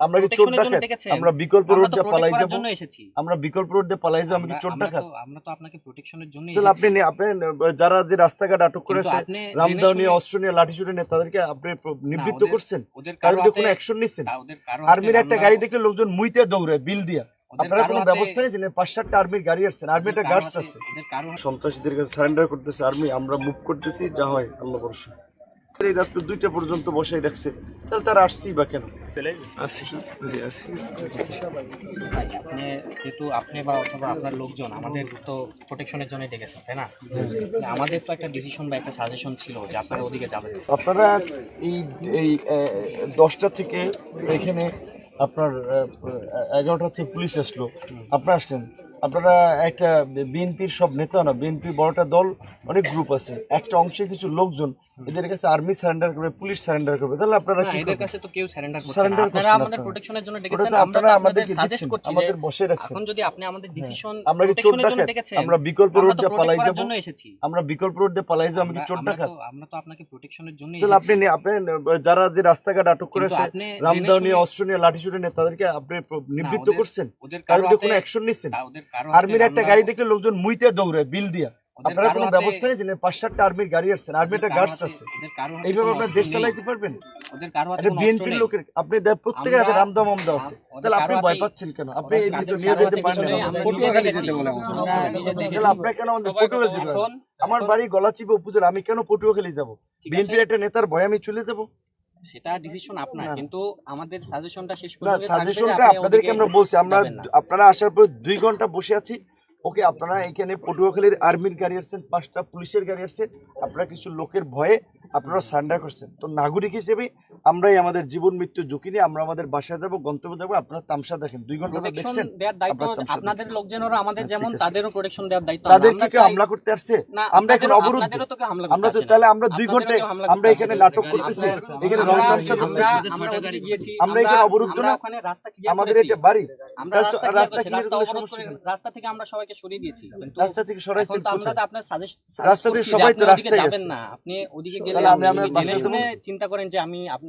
আমরা কি চোর প্রোটেকশনের ডাকাত আমরা বিকল্প রোড দিয়ে পালাই যাব? জন্য এসেছি। আমরা বিকল্প রোড দিয়ে পালাই যাব আমি কি আমরা- চোর আমরা ডাকাত তো- আমরা তো আপনাকে প্রোটেকশনের জন্য তাহলে আপনি আপনি যারা যে রাস্তাঘাট আটক করেছে শুনে- অস্ত্র নিয়ে লাঠি ছুটে নিয়ে তাদেরকে আপনি নিবৃত্ত করছেন? ওদের কারণ কোনো অ্যাকশন নিচ্ছেন আর্মির একটা গাড়ি দেখলে লোকজন মুইতে দৌড়ায় বিল দিয়া। আপনারা কোনো ব্যবস্থা নিয়েছেন? পাঁচ সাতটা আর্মির গাড়ি আসছেন আর্মি একটা গার্ডস আছে। ওদের সন্ত্রাসীদের কাছে সারেন্ডার করতেছে আর্মি আমরা মুভ করতেছি যা হয় আল্লাহ ভরসা। এই রাত্র দুইটা পর্যন্ত বসাই রাখছে। তাহলে তারা আসছি বা কেন? আপনি যেহেতু আপনি বা অথবা আপনার লোকজন আমাদের তো প্রোটেকশনের জন্য ডেকেছেন তাই না? আমাদের তো একটা ডিসিশন বা একটা সাজেশন ছিল যে আপনারা ওদিকে যাবেন। আপনারা এই এই দশটা থেকে এখানে আপনার এগারোটা থেকে পুলিশ আসলো। আপনারা আসলেন। আপনারা একটা বিএনপির সব নেতা না বিএনপি বড়টা দল অনেক গ্রুপ আছে। একটা অংশে কিছু লোকজন এদের কাছে আর্মি সারেন্ডার করবে পুলিশ সারেন্ডার করবে। তাহলে আপনারা কি এদের কাছে তো কেউ সারেন্ডার করছে না। আপনারা আমাদের প্রোটেকশনের জন্য ডেকেছেন। আমরা আমাদেরকে সাজেস্ট করছি আমাদের বসে রাখছেন। এখন যদি আপনি আমাদের ডিসিশন আমরা কি চোর ডেকেছেন আমরা বিকল্প রোড দিয়ে পালাই যাব। জন্য এসেছি। আমরা বিকল্প রোড দিয়ে পালাই যাব আমি কি চোর আমরা ডাকাত আমরা তো আপনাকে প্রোটেকশনের জন্য তাহলে আপনি আপনি যারা যে রাস্তাঘাট আটক করেছে রামদাও নিয়ে অস্ত্র নিয়ে লাঠি ছুটে নিয়ে তাদেরকে আপনি নিবৃত্ত করছেন? ওদের কারণ কোনো অ্যাকশন কারও আর্মির একটা গাড়ি দেখলে লোকজন মুইতে দৌড়ায় বিল দিয়া। আপনারা কোনো ব্যবস্থা নিয়েছেন পাঁচ সাতটা আর্মির গাড়ি আসছেন আর্মি একটা গার্ডস আছে কারও এইভাবে আপনার দেশ চালাইতে পারবেন? কারও এটা বিএনপির লোকের আপনি প্রত্যেকে আমরা- হাতে রামদা মামদা আছে। তাহলে আপনি ভয় পাচ্ছেন কেন? আপনি কারও নিয়ে যেতে নিজে যেতে। তাহলে আপনার কেন আমাদের পটুয়াখালী যেতে আমার বাড়ি গলাচিপে উপজেলা আমি কেন পটুয়াখালী যাব? ঠিক আছে। বিএনপির একটা নেতার ভয় আমি চলে যাব? সেটা ডিসিশন আপনার। কিন্তু আমাদের সাজেশনটা শেষ পর্যন্ত সাজেশনটা আপনাদেরকে আমরা বলছি আমরা আপনারা আসার পর দুই ঘণ্টা বসে আছি। ওকে, আপনারা এখানে পটুয়াখালীর আর্মির গাড়ি আসছেন, পাঁচটা পুলিশের গাড়ি আসছেন আপনারা কিছু লোকের ভয়ে আপনারা সান্ডার করছেন। তো নাগরিক হিসেবে আমরাই আমাদের জীবন মৃত্যু ঝুঁকি নিয়ে আমরা আমাদের বাসায় যাব গন্তব্য যাব। আপনারা তামসা দেখেন দুই ঘণ্টা দেখছেন? আপনাদের লোকজনেরও আমাদের হ্যাঁ, যেমন তাদেরও প্রোটেকশন দেওয়ার দায়িত্ব। তাদের কি হামলা করতে আসছে? আমরা এখন হামলা আমরা তো তাহলে আমরা দুই ঘন্টায় আমরা এখানে নাটক করতেছি। এখানে রং তামসা করতেছি। আমরা এখানে অবরুদ্ধ না? ওখানে রাস্তা clear আমাদের এটা বাড়ি। আমরা রাস্তা- রাস্তা অবরোধ করে রাস্তা থেকে আমরা সবাইকে সরিয়ে দিয়েছি। রাস্তা থেকে তো আমরা তো আপনার সাজেস্ট রাস্তা থেকে সবাই তো রাস্তায় যাবেন না। আপনি ওদিকে গেলে আমি জেনে শুনে চিন্তা করেন যে আমি আপনি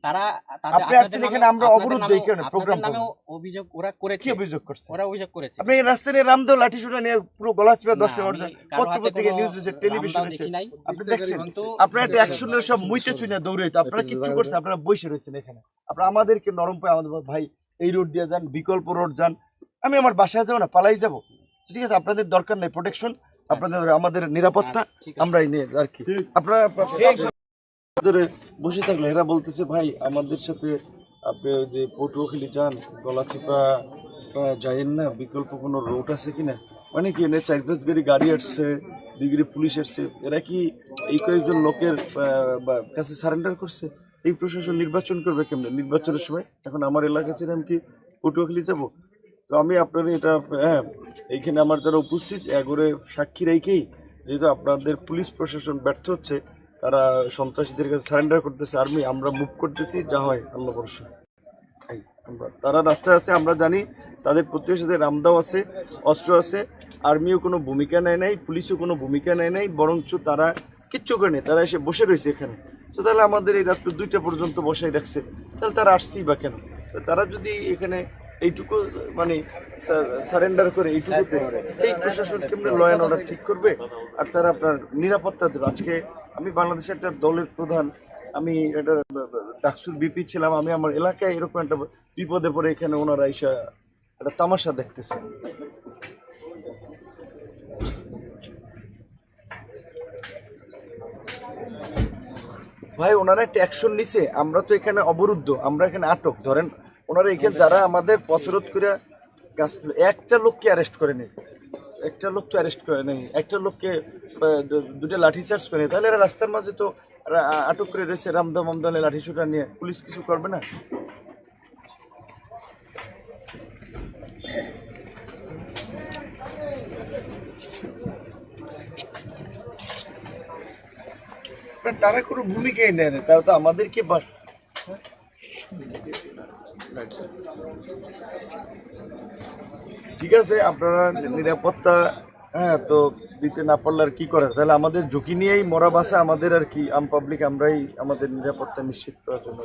তারা তাদের- আপনি আসছেন এখানে, আমরা আপনাদের অবরুদ্ধ নামেও- এখানে, আপনাদের অভিযোগ ওরা করেছে। অভিযোগ করছে? ওরা অভিযোগ করেছে। আপনি রাস্তায় নিয়ে লাঠি সুটা নিয়ে পুরো গলা চিপা না, দশটা আমি ঘণ্টা কারও পত্র হাতে পত্রিকা কোনো নিউজ দিচ্ছে টেলিভিশন রামদাও আপনি দেখছেন? আপনারা একটা অ্যাকশনের সব মুইতে চুনে দৌড়াইতো আপনারা কিচ্ছু করছেন? আপনারা বসে রয়েছেন এখানে। আপনারা আমাদেরকে নরম পায় আমাদের ভাই এই রোড দিয়ে যান বিকল্প রোড যান। আমি আমার বাসায় যাব না পালাই যাব। ঠিক আছে আপনাদের দরকার নেই প্রোটেকশন আপনাদের আমাদের নিরাপত্তা ঠিক আমরাই নিয়ে আর কি। আপনারা বসে থাকলে। এরা বলতেছে, ভাই, আমাদের সাথে আপনি যে পটুয়াখালী যান, গলাচিপা যাইয়েন না, বিকল্প কোনো রোড আছে কিনা? মানে কি এনে চার পাঁচ গাড়ি গাড়ি আসছে, ডিগ্রি পুলিশ আসছে। এরা কি এই কয়েকজন লোকের কাছে সারেন্ডার করছে? এই প্রশাসন নির্বাচন করবে কেমনে? নির্বাচনের সময়? এখন আমার এলাকা ছিলাম কি, পটুয়াখালী যাব? তো আমি আপনার এটা হ্যাঁ এইখানে আমার যারা উপস্থিত, এগোরে সাক্ষী রেখেই যেহেতু আপনাদের পুলিশ প্রশাসন ব্যর্থ হচ্ছে তারা সন্ত্রাসীদের কাছে সারেন্ডার করতেছে আর্মি আমরা মুভ করতেছি, যা হয়, আল্লাহ ভরসা। আমরা- তারা রাস্তায় আছে, আমরা জানি, তাদের প্রতিবেশীদের রামদাও আছে অস্ত্র আছে আর্মিও কোনো ভূমিকা নেয় নাই, পুলিশও কোনো ভূমিকা নেয় নাই, বরঞ্চ তারা কিচ্ছু করে নেই, তারা এসে বসে রয়েছে এখানে। তো তাহলে আমাদের এই রাত্র দুইটা পর্যন্ত বসাই রাখছে, তাহলে তারা আসছেই বা কেন? তারা যদি এখানে এইটুকু মানে সারেন্ডার করে এইটুকুতে, এই প্রশাসন কেমনে লয়ান অর্ডার ঠিক করবে? আর তারা আপনার নিরাপত্তা দেবে। আজকে আমি বাংলাদেশের একটা দলের প্রধান। আমি এটা, ডাকসুর বিপি ছিলাম, আমি আমার এলাকায় এরকম একটা বিপদে পড়ে এখানে ওনারা এসে একটা তামাশা দেখতেছে। ভাই, ওনারা একটা অ্যাকশন নিছে। আমরা তো এখানে অবরুদ্ধ, আমরা এখানে আটক। ধরেন, ওনারা এখানে যারা আমাদের পথরোধ করে গাছ একটা লোককে অ্যারেস্ট করে নেই একটা লোক তো অ্যারেস্ট করে নেই একটা লোককে দুটো লাঠি চার্জ করে নেই। তাহলে এরা রাস্তার মাঝে তো আটক করে রয়েছে রামদা মামদানে লাঠিসোটা নিয়ে। পুলিশ কিছু করবে না? না, তারা কোনো ভূমিকাই নেয় না তারা তো আমাদেরকে বা- ঠিক আছে, আপনারা নিরাপত্তা হ্যাঁ তো দিতে না পারলে আর কি করার তাহলে আমাদের ঝুঁকি নিয়েই মরা বাসা আমাদের আর কি আম পাবলিক আমরাই আমাদের নিরাপত্তা নিশ্চিত করার জন্য।